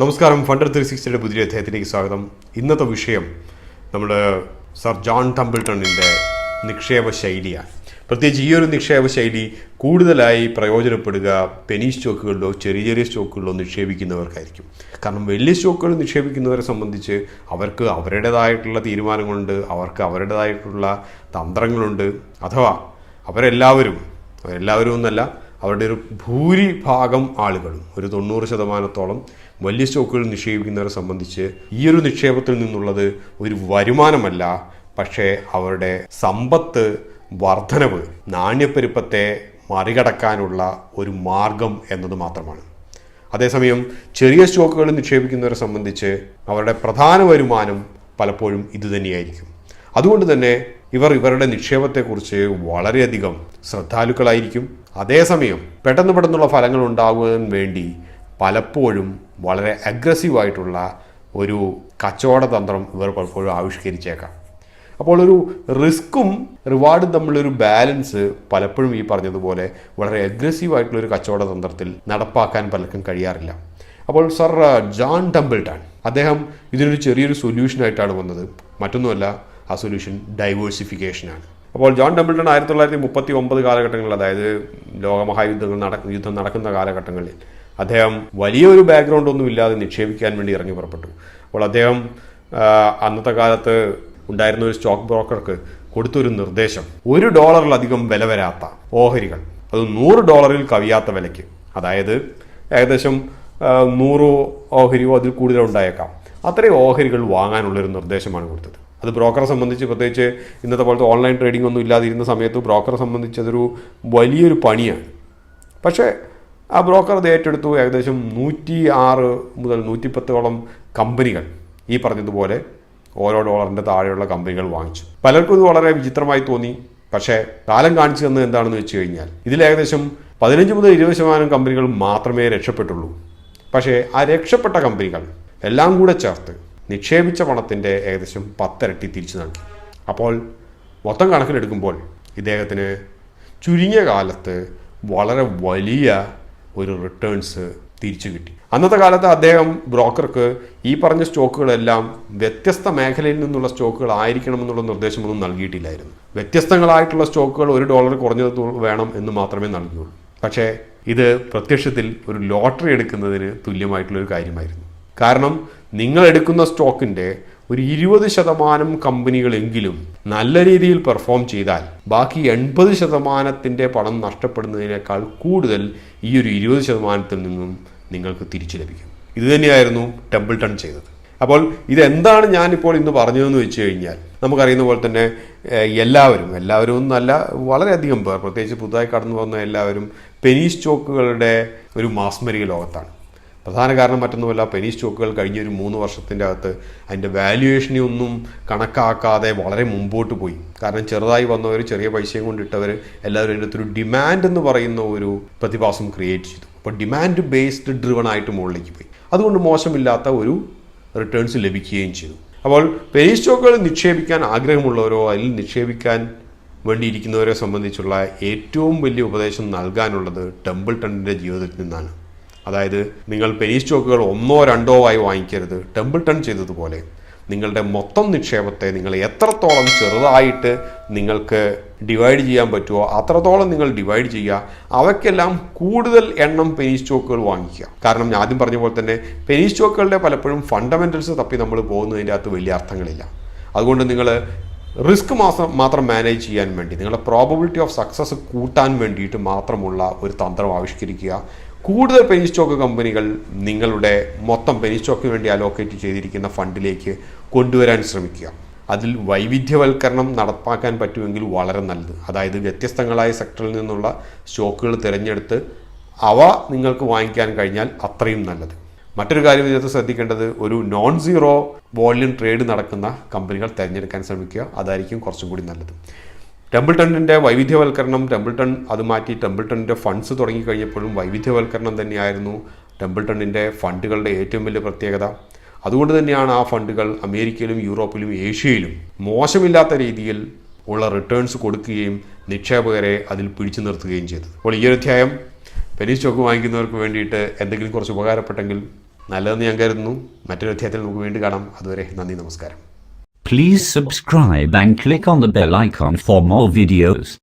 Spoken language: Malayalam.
നമസ്കാരം ഫണ്ടർ ത്രീ സിക്സ്റ്റിയുടെ പുതിയ അദ്ദേഹത്തിലേക്ക് സ്വാഗതം. ഇന്നത്തെ വിഷയം നമ്മൾ സർ ജോൺ ടംബിൾട്ടണിന്റെ നിക്ഷേപ ശൈലിയാണ്. പ്രത്യേകിച്ച് ഈ ഒരു നിക്ഷേപ ശൈലി കൂടുതലായി പ്രയോജനപ്പെടുക പെനി സ്റ്റോക്കുകളിലോ ചെറിയ ചെറിയ സ്റ്റോക്കുകളിലോ നിക്ഷേപിക്കുന്നവർക്കായിരിക്കും. കാരണം വലിയ സ്റ്റോക്കുകൾ നിക്ഷേപിക്കുന്നവരെ സംബന്ധിച്ച് അവർക്ക് അവരുടേതായിട്ടുള്ള തീരുമാനങ്ങളുണ്ട് അവർക്ക് അവരുടേതായിട്ടുള്ള തന്ത്രങ്ങളുണ്ട്. അഥവാ അവരെല്ലാവരും അവരെല്ലാവരും എന്നല്ല അവരുടെ ഒരു ഭൂരിഭാഗം ആളുകളും ഒരു തൊണ്ണൂറ് ശതമാനത്തോളം വലിയ സ്റ്റോക്കുകൾ നിക്ഷേപിക്കുന്നവരെ സംബന്ധിച്ച് ഈ ഒരു നിക്ഷേപത്തിൽ നിന്നുള്ളത് ഒരു വരുമാനമല്ല. പക്ഷേ അവരുടെ സമ്പത്ത് വർധനവ് നാണ്യപ്പെരുപ്പത്തെ മറികടക്കാനുള്ള ഒരു മാർഗം എന്നത് മാത്രമാണ്. അതേസമയം ചെറിയ സ്റ്റോക്കുകൾ നിക്ഷേപിക്കുന്നവരെ സംബന്ധിച്ച് അവരുടെ പ്രധാന വരുമാനം പലപ്പോഴും ഇതുതന്നെയായിരിക്കും അതുകൊണ്ട് തന്നെ ഇവർ ഇവരുടെ നിക്ഷേപത്തെക്കുറിച്ച് വളരെയധികം ശ്രദ്ധാലുക്കളായിരിക്കും. അതേസമയം പെട്ടെന്ന് പെട്ടെന്നുള്ള ഫലങ്ങൾ ഉണ്ടാകുവാൻ വേണ്ടി പലപ്പോഴും വളരെ അഗ്രസീവായിട്ടുള്ള ഒരു കച്ചവട തന്ത്രം ഇവർ പലപ്പോഴും ആവിഷ്കരിച്ചേക്കാം. അപ്പോൾ ഒരു റിസ്ക്കും റിവാർഡും തമ്മിലൊരു ബാലൻസ് പലപ്പോഴും ഈ പറഞ്ഞതുപോലെ വളരെ അഗ്രസീവ് ആയിട്ടുള്ള ഒരു കച്ചവട തന്ത്രത്തിൽ നടപ്പാക്കാൻ പലർക്കും കഴിയാറില്ല. അപ്പോൾ സർ ജോൺ ടംബിൾട്ടൺ അദ്ദേഹം ഇതിനൊരു ചെറിയൊരു സൊല്യൂഷനായിട്ടാണ് വന്നത്. മറ്റൊന്നുമല്ല ആ സൊല്യൂഷൻ ഡൈവേഴ്സിഫിക്കേഷനാണ് അപ്പോൾ ജോൺ ടംബിൾട്ടൺ ആയിരത്തി തൊള്ളായിരത്തി മുപ്പത്തി ഒമ്പത് കാലഘട്ടങ്ങളിൽ അതായത് ലോകമഹായുദ്ധങ്ങൾ നടക്ക യുദ്ധം നടക്കുന്ന കാലഘട്ടങ്ങളിൽ അദ്ദേഹം വലിയൊരു ബാക്ക്ഗ്രൗണ്ട് ഒന്നും ഇല്ലാതെ നിക്ഷേപിക്കാൻ വേണ്ടി ഇറങ്ങി പുറപ്പെട്ടു. അപ്പോൾ അദ്ദേഹം അന്നത്തെ കാലത്ത് ഉണ്ടായിരുന്ന ഒരു സ്റ്റോക്ക് ബ്രോക്കർക്ക് കൊടുത്തൊരു നിർദ്ദേശം ഒരു ഡോളറിലധികം വില വരാത്ത ഓഹരികൾ അത് നൂറ് ഡോളറിൽ കവിയാത്ത വിലയ്ക്ക്. അതായത് ഏകദേശം നൂറോ ഓഹരിയോ അതിൽ കൂടുതൽ ഉണ്ടായേക്കാം. അത്രയും ഓഹരികൾ വാങ്ങാനുള്ളൊരു നിർദ്ദേശമാണ് കൊടുത്തത്. അത് ബ്രോക്കറെ സംബന്ധിച്ച് പ്രത്യേകിച്ച് ഇന്നത്തെ പോലത്തെ ഓൺലൈൻ ട്രേഡിംഗ് ഒന്നും ഇല്ലാതിരുന്ന സമയത്ത് ബ്രോക്കറെ സംബന്ധിച്ച് അതൊരു വലിയൊരു പണിയാണ്. പക്ഷേ ആ ബ്രോക്കർ അത് ഏറ്റെടുത്തു ഏകദേശം നൂറ്റി ആറ് മുതൽ നൂറ്റിപ്പത്തോളം കമ്പനികൾ ഈ പറഞ്ഞതുപോലെ ഓരോ ഡോളറിന്റെ താഴെയുള്ള കമ്പനികൾ വാങ്ങിച്ചു. പലർക്കും ഇത് വളരെ വിചിത്രമായി തോന്നി. പക്ഷേ കാലം കാണിച്ചു തന്നത് എന്താണെന്ന് വെച്ച് കഴിഞ്ഞാൽ ഇതിൽ ഏകദേശം പതിനഞ്ച് മുതൽ ഇരുപത് ശതമാനം കമ്പനികൾ മാത്രമേ രക്ഷപ്പെട്ടുള്ളൂ. പക്ഷേ ആ രക്ഷപ്പെട്ട കമ്പനികൾ എല്ലാം കൂടെ ചേർത്ത് നിക്ഷേപിച്ച പണത്തിന്റെ ഏകദേശം പത്തിരട്ടി തിരിച്ചു നൽകി. അപ്പോൾ മൊത്തം കണക്കിലെടുക്കുമ്പോൾ ഇദ്ദേഹത്തിന് ചുരുങ്ങിയ കാലത്ത് വളരെ വലിയ ഒരു റിട്ടേൺസ് തിരിച്ചു കിട്ടി. അന്നത്തെ കാലത്ത് അദ്ദേഹം ബ്രോക്കർക്ക് ഈ പറഞ്ഞ സ്റ്റോക്കുകളെല്ലാം വ്യത്യസ്ത മേഖലയിൽ നിന്നുള്ള സ്റ്റോക്കുകൾ ആയിരിക്കണമെന്നുള്ള നിർദ്ദേശമൊന്നും നൽകിയിട്ടില്ലായിരുന്നു. വ്യത്യസ്തങ്ങളായിട്ടുള്ള സ്റ്റോക്കുകൾ ഒരു ഡോളർ കുറഞ്ഞത് വേണം എന്ന് മാത്രമേ നൽകിയുള്ളൂ. പക്ഷേ ഇത് പ്രത്യക്ഷത്തിൽ ഒരു ലോട്ടറി എടുക്കുന്നതിന് തുല്യമായിട്ടുള്ള ഒരു കാര്യമായിരുന്നു. കാരണം നിങ്ങൾ എടുക്കുന്ന സ്റ്റോക്കിന്റെ ഒരു ഇരുപത് ശതമാനം കമ്പനികളെങ്കിലും നല്ല രീതിയിൽ പെർഫോം ചെയ്താൽ ബാക്കി എൺപത് ശതമാനത്തിന്റെ പണം നഷ്ടപ്പെടുന്നതിനേക്കാൾ കൂടുതൽ ഈ ഒരു ഇരുപത് ശതമാനത്തിൽ നിന്നും നിങ്ങൾക്ക് തിരിച്ചു ലഭിക്കും. ഇത് തന്നെയായിരുന്നു ടെമ്പിൾട്ടൺ ചെയ്തത്. അപ്പോൾ ഇതെന്താണ് ഞാനിപ്പോൾ ഇന്ന് പറഞ്ഞതെന്ന് വെച്ച് കഴിഞ്ഞാൽ നമുക്കറിയുന്ന പോലെ തന്നെ എല്ലാവരും എല്ലാവരും എന്നല്ല വളരെയധികം പേർ പ്രത്യേകിച്ച് പുതുതായി കടന്നു വന്ന എല്ലാവരും പെനീസ് സ്റ്റോക്കുകളുടെ ഒരു മാസ്മരിക ലോകത്താണ്. പ്രധാന കാരണം മറ്റൊന്നുമല്ല പെനി സ്റ്റോക്കുകൾ കഴിഞ്ഞ ഒരു മൂന്ന് വർഷത്തിന്റെ അകത്ത് അതിന്റെ വാല്യുവേഷനെ ഒന്നും കണക്കാക്കാതെ വളരെ മുമ്പോട്ട് പോയി. കാരണം ചെറുതായി വന്നവർ ചെറിയ പൈസയും കൊണ്ടിട്ടവർ എല്ലാവരും അതിന്റെ അകത്തൊരു ഡിമാൻഡ് എന്ന് പറയുന്ന ഒരു പ്രതിഭാസം ക്രിയേറ്റ് ചെയ്തു. അപ്പോൾ ഡിമാൻഡ് ബേസ്ഡ് ഡ്രിവൺ ആയിട്ട് മുകളിലേക്ക് പോയി. അതുകൊണ്ട് മോശമില്ലാത്ത ഒരു റിട്ടേൺസ് ലഭിക്കുകയും ചെയ്തു. അപ്പോൾ പെനി സ്റ്റോക്കുകൾ നിക്ഷേപിക്കാൻ ആഗ്രഹമുള്ളവരോ അതിൽ നിക്ഷേപിക്കാൻ വേണ്ടിയിരിക്കുന്നവരെ സംബന്ധിച്ചുള്ള ഏറ്റവും വലിയ ഉപദേശം നൽകാനുള്ളത് ടെമ്പിൾട്ടണിന്റെ ജീവിതത്തിൽ നിന്നാണ്. അതായത് നിങ്ങൾ പെനി സ്റ്റോക്കുകൾ ഒന്നോ രണ്ടോ ആയി വാങ്ങിക്കരുത്. ടെമ്പിൾ ടൺ ചെയ്തതുപോലെ നിങ്ങളുടെ മൊത്തം നിക്ഷേപത്തെ നിങ്ങൾ എത്രത്തോളം ചെറുതായിട്ട് നിങ്ങൾക്ക് ഡിവൈഡ് ചെയ്യാൻ പറ്റുമോ അത്രത്തോളം നിങ്ങൾ ഡിവൈഡ് ചെയ്യുക അവയ്ക്കെല്ലാം കൂടുതൽ എണ്ണം പെനി സ്റ്റോക്കുകൾ വാങ്ങിക്കുക. കാരണം ഞാൻ ആദ്യം പറഞ്ഞ പോലെ തന്നെ പെനി സ്റ്റോക്കുകളുടെ പലപ്പോഴും ഫണ്ടമെന്റൽസ് തപ്പി നമ്മൾ പോകുന്നതിന്റെ അകത്ത് വലിയ അർത്ഥങ്ങളില്ല. അതുകൊണ്ട് നിങ്ങൾ റിസ്ക് മാസം മാത്രം മാനേജ് ചെയ്യാൻ വേണ്ടി നിങ്ങളുടെ പ്രോബബിലിറ്റി ഓഫ് സക്സസ് കൂട്ടാൻ വേണ്ടിയിട്ട് മാത്രമുള്ള ഒരു തന്ത്രം ആവിഷ്കരിക്കുക. കൂടുതൽ പെനി സ്റ്റോക്ക് കമ്പനികൾ നിങ്ങളുടെ മൊത്തം പെനി സ്റ്റോക്കിന് വേണ്ടി അലോക്കേറ്റ് ചെയ്തിരിക്കുന്ന ഫണ്ടിലേക്ക് കൊണ്ടുവരാൻ ശ്രമിക്കുക. അതിൽ വൈവിധ്യവൽക്കരണം നടപ്പാക്കാൻ പറ്റുമെങ്കിൽ വളരെ നല്ലത്. അതായത് വ്യത്യസ്തങ്ങളായ സെക്ടറിൽ നിന്നുള്ള സ്റ്റോക്കുകൾ തിരഞ്ഞെടുത്ത് അവ നിങ്ങൾക്ക് വാങ്ങിക്കാൻ കഴിഞ്ഞാൽ അത്രയും നല്ലത്. മറ്റൊരു കാര്യം ഇതിനകത്ത് ശ്രദ്ധിക്കേണ്ടത് ഒരു നോൺ സീറോ വോളിയം ട്രേഡ് നടക്കുന്ന കമ്പനികൾ തിരഞ്ഞെടുക്കാൻ ശ്രമിക്കുക. അതായിരിക്കും കുറച്ചും കൂടി നല്ലത്. ടെമ്പിൾട്ടണിന്റെ വൈവിധ്യവൽക്കരണം ടെമ്പിൾട്ടൺ അത് മാറ്റി ടെമ്പിൾട്ടണിന്റെ ഫണ്ട്സ് തുടങ്ങിക്കഴിഞ്ഞപ്പോഴും വൈവിധ്യവൽക്കരണം തന്നെയായിരുന്നു ടെമ്പിൾട്ടണിന്റെ ഫണ്ടുകളുടെ ഏറ്റവും വലിയ പ്രത്യേകത. അതുകൊണ്ട് തന്നെയാണ് ആ ഫണ്ടുകൾ അമേരിക്കയിലും യൂറോപ്പിലും ഏഷ്യയിലും മോശമില്ലാത്ത രീതിയിൽ ഉള്ള റിട്ടേൺസ് കൊടുക്കുകയും നിക്ഷേപകരെ അതിൽ പിടിച്ചു നിർത്തുകയും ചെയ്തത്. അപ്പോൾ ഈ ഒരു അധ്യായം പെനി സ്റ്റോക്ക് വാങ്ങിക്കുന്നവർക്ക് വേണ്ടിയിട്ട് എന്തെങ്കിലും കുറച്ച് ഉപകാരപ്പെട്ടെങ്കിൽ നല്ലതെന്ന് ഞാൻ കരുതുന്നു. മറ്റൊരു അധ്യായത്തിൽ നമുക്ക് വീണ്ടും കാണാം. അതുവരെ നന്ദി നമസ്കാരം. Please subscribe and click on the bell icon for more videos.